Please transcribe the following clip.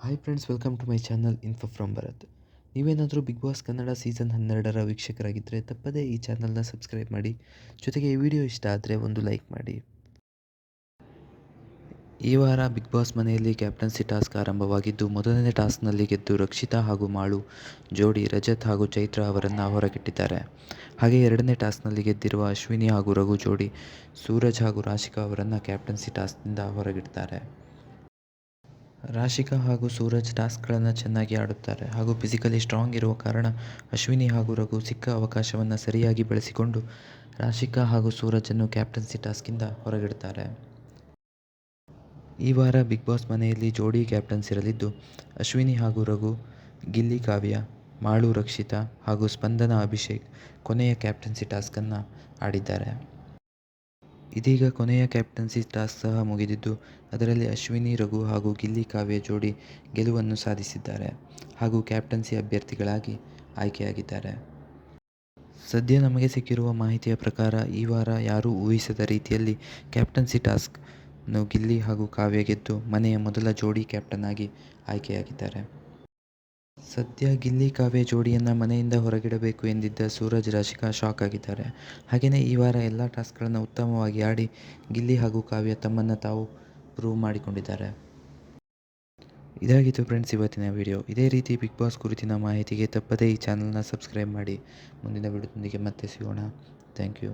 Friends welcome to my channel info from Bharat ನೀವೇನಾದರೂ big boss Kannada season ಹನ್ನೆರಡರ ವೀಕ್ಷಕರಾಗಿದ್ದರೆ ತಪ್ಪದೇ ಈ ಚಾನಲ್ನ ಸಬ್ಸ್ಕ್ರೈಬ್ ಮಾಡಿ. ಜೊತೆಗೆ ಈ ವಿಡಿಯೋ ಇಷ್ಟ ಆದರೆ ಒಂದು ಲೈಕ್ ಮಾಡಿ. ಈ ವಾರ ಬಿಗ್ ಬಾಸ್ ಮನೆಯಲ್ಲಿ ಕ್ಯಾಪ್ಟನ್ಸಿ ಟಾಸ್ಕ್ ಆರಂಭವಾಗಿದ್ದು, ಮೊದಲನೇ ಟಾಸ್ಕ್ನಲ್ಲಿ ಗೆದ್ದು ರಕ್ಷಿತಾ ಹಾಗೂ ಮಾಳು, ಜೋಡಿ, ರಜತ್ ಹಾಗೂ ಚೈತ್ರ ಅವರನ್ನು ಹೊರಗಿಟ್ಟಿದ್ದಾರೆ. ಹಾಗೆ ಎರಡನೇ ಟಾಸ್ಕ್ನಲ್ಲಿ ಗೆದ್ದಿರುವ ಅಶ್ವಿನಿ ಹಾಗೂ ರಘು ಜೋಡಿ, ಸೂರಜ್ ಹಾಗೂ ರಾಶಿಕಾ ಅವರನ್ನು ಕ್ಯಾಪ್ಟನ್ಸಿ ಟಾಸ್ಕ್ನಿಂದ ಹೊರಗಿಡ್ತಾರೆ. ರಾಶಿಕಾ ಹಾಗೂ ಸೂರಜ್ ಟಾಸ್ಕ್ಗಳನ್ನು ಚೆನ್ನಾಗಿ ಆಡುತ್ತಾರೆ ಹಾಗೂ ಫಿಸಿಕಲಿ ಸ್ಟ್ರಾಂಗ್ ಇರುವ ಕಾರಣ ಅಶ್ವಿನಿ ಹಾಗೂ ರಘು ಸಿಕ್ಕ ಅವಕಾಶವನ್ನು ಸರಿಯಾಗಿ ಬಳಸಿಕೊಂಡು ರಾಶಿಕಾ ಹಾಗೂ ಸೂರಜನ್ನು ಕ್ಯಾಪ್ಟನ್ಸಿ ಟಾಸ್ಕಿಂದ ಹೊರಗಿಡ್ತಾರೆ. ಈ ವಾರ ಬಿಗ್ ಬಾಸ್ ಮನೆಯಲ್ಲಿ ಜೋಡಿ ಕ್ಯಾಪ್ಟನ್ಸ್ ಇರಲಿದ್ದು ಅಶ್ವಿನಿ ಹಾಗೂ ರಘು, ಗಿಲ್ಲಿ ಕಾವ್ಯ, ಮಾಳು ರಕ್ಷಿತಾ ಹಾಗೂ ಸ್ಪಂದನ ಅಭಿಷೇಕ್ ಕೊನೆಯ ಕ್ಯಾಪ್ಟನ್ಸಿ ಟಾಸ್ಕನ್ನು ಆಡಿದ್ದಾರೆ. ಇದೀಗ ಕೊನೆಯ ಕ್ಯಾಪ್ಟನ್ಸಿ ಟಾಸ್ಕ್ ಸಹ ಮುಗಿದಿದ್ದು, ಅದರಲ್ಲಿ ಅಶ್ವಿನಿ, ರಘು ಹಾಗೂ ಗಿಲ್ಲಿ ಕಾವ್ಯ ಜೋಡಿ ಗೆಲುವನ್ನು ಸಾಧಿಸಿದ್ದಾರೆ ಹಾಗೂ ಕ್ಯಾಪ್ಟನ್ಸಿ ಅಭ್ಯರ್ಥಿಗಳಾಗಿ ಆಯ್ಕೆಯಾಗಿದ್ದಾರೆ. ಸದ್ಯ ನಮಗೆ ಸಿಕ್ಕಿರುವ ಮಾಹಿತಿಯ ಪ್ರಕಾರ, ಈ ವಾರ ಯಾರೂ ಊಹಿಸದ ರೀತಿಯಲ್ಲಿ ಕ್ಯಾಪ್ಟನ್ಸಿ ಟಾಸ್ಕ್ ಗಿಲ್ಲಿ ಹಾಗೂ ಕಾವ್ಯ ಗೆದ್ದು ಮನೆಯ ಮೊದಲ ಜೋಡಿ ಕ್ಯಾಪ್ಟನ್ ಆಗಿ ಆಯ್ಕೆಯಾಗಿದ್ದಾರೆ. ಸದ್ಯ ಗಿಲ್ಲಿ ಕಾವ್ಯ ಜೋಡಿಯನ್ನು ಮನೆಯಿಂದ ಹೊರಗಿಡಬೇಕು ಎಂದಿದ್ದ ಸೂರಜ್ ರಾಶಿಕಾ ಶಾಕ್ ಆಗಿದ್ದಾರೆ. ಹಾಗೆಯೇ ಈ ವಾರ ಎಲ್ಲ ಟಾಸ್ಕ್ಗಳನ್ನು ಉತ್ತಮವಾಗಿ ಆಡಿ ಗಿಲ್ಲಿ ಹಾಗೂ ಕಾವ್ಯ ತಮ್ಮನ್ನು ತಾವು ಪ್ರೂವ್ ಮಾಡಿಕೊಂಡಿದ್ದಾರೆ. ಇದಾಗಿತ್ತು ಫ್ರೆಂಡ್ಸ್ ಇವತ್ತಿನ ವಿಡಿಯೋ. ಇದೇ ರೀತಿ ಬಿಗ್ ಬಾಸ್ ಕುರಿತಿನ ಮಾಹಿತಿಗೆ ತಪ್ಪದೇ ಈ ಚಾನಲ್ನ ಸಬ್ಸ್ಕ್ರೈಬ್ ಮಾಡಿ. ಮುಂದಿನ ವಿಡಿಯೋದೊಂದಿಗೆ ಮತ್ತೆ ಸಿಗೋಣ. Thank you.